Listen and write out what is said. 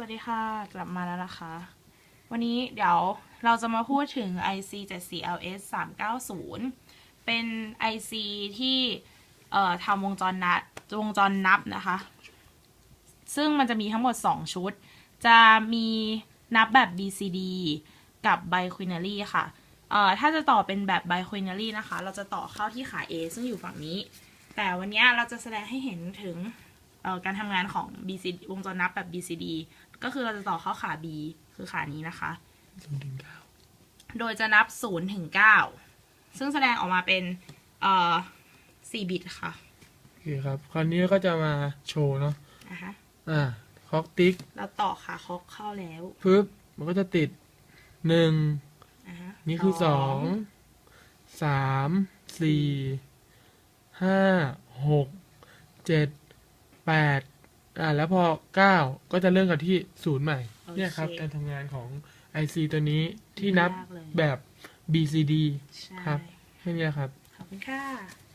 วัสดีค่ะ กลับมาแล้วนะคะ วันนี้เดี๋ยวเราจะมาพูดถึง IC 74LS 390 เป็น IC ที่เอ่อทำวงจรนับวงจรนับนะคะ ซึ่งมันจะมีทั้งหมด 2 ชุด จะมีนับแบบ BCD กับ Biquinary ค่ะเอ่อถ้าจะต่อเป็นแบบ Biquinary นะคะ เราจะต่อเข้าที่ขา A ซึ่งอยู่ฝั่งนี้ แต่วันนี้เราจะแสดงให้เห็นถึง การทำงานของ BCD วงจรนับแบบ BCD ก็คือเราจะต่อเข้าขา B คือขานี้นะคะศูนย์ถึงเก้าโดยจะนับ 0 ถึง 9 ซึ่งแสดงออกมาเป็นเอ่อ4บิตค่ะโอเคครับ คราวนี้ก็จะมาโชว์เนาะนะคะอ่าคอกติ๊กเราต่อขาคอกเข้าแล้วปึ๊บมันก็จะติดหนึ่งอ่าฮะนี่คือสองสามสี่ห้าหกเจ็ด แปดอ่าแล้วพอเก้าก็จะเริ่มกับที่ศูนย์ใหม่เนี่ยครับการทำงานของ IC ตัวนี้ที่นับยากเลย แบบ BCD ใช่ครับแค่นี้ครับ ขอบคุณค่ะ